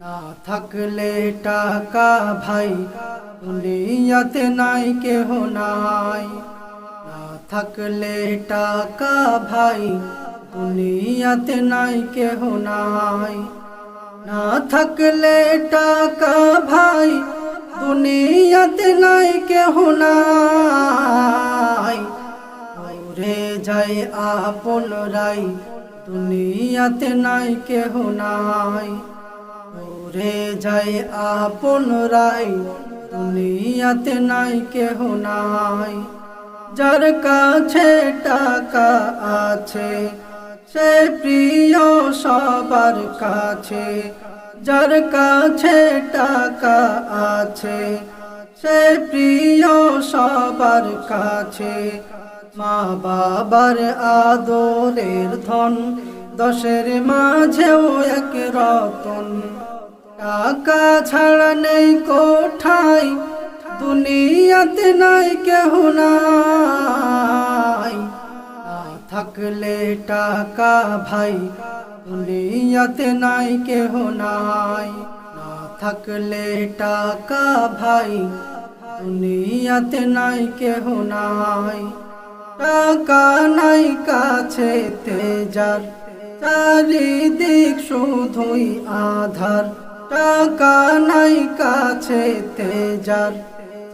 না থাকলে টাকা ভাই, দুনিয়াতে নাই কেহ নাই। না থাকলে টাকা ভাই, দুনিয়াতে নাই কেহ নাই। না থাকলে টাকা ভাই, দুনিয়াতে নাই কেহ নাই। উড়ে যায় আপন রাই, দুনিয়াতে নাই কেহ নাই। উড়ে যায় আপন রাই দুনিয়াতে নাই কেহ নাই। যার কাছে টাকা আছে, সে প্রিয় সবার কাছে। যার কাছে টাকা আছে, সে প্রিয় সবার কাছে। মা বাবার আদরের ধন দশের মাঝেও এক রতন। টাকা ছাড়া নেই কোঠায়, দুনিয়াতে নাই কেহ নাই। থাকলে টাকা ভাই, দুনিয়াতে নাই কেহ নাই। না থাকলে টাকা ভাই, দুনিয়াতে নাই কেহ নাই। টাকা নাই কাছে তেজার চারিদিক শুধুই আধার, টাকা নাই কাছে তেজার।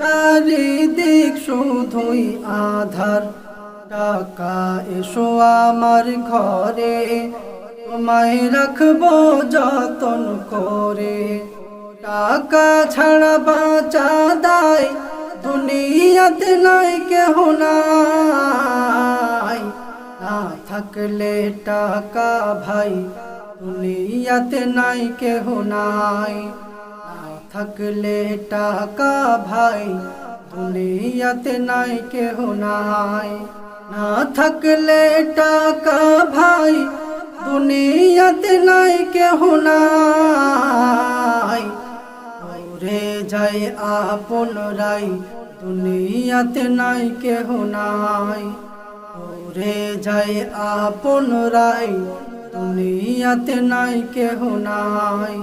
চারিদিক শুধুই আধার, টাকা এসো আমার ঘরে, তোমায় রাখব যতন করে। টাকা ছাড়া বাঁচা দায়, দুনিয়াতে নাই কেহ না থাকলে টাকা ভাই, দুনিয়াতে নাই কেহ নাই। থাকলে টাকা ভাই, দুনিয়াতে নাই কেহ নাই। না থাকলে টাকা ভাই, দুনিয়াতে নাই কেহ নাই। উড়ে যায় আপন রাই, দুনিয়াতে নাই কেহ নাই। উড়ে যায় আপন রায় দুনিয়াতে নাই কেহ নাই।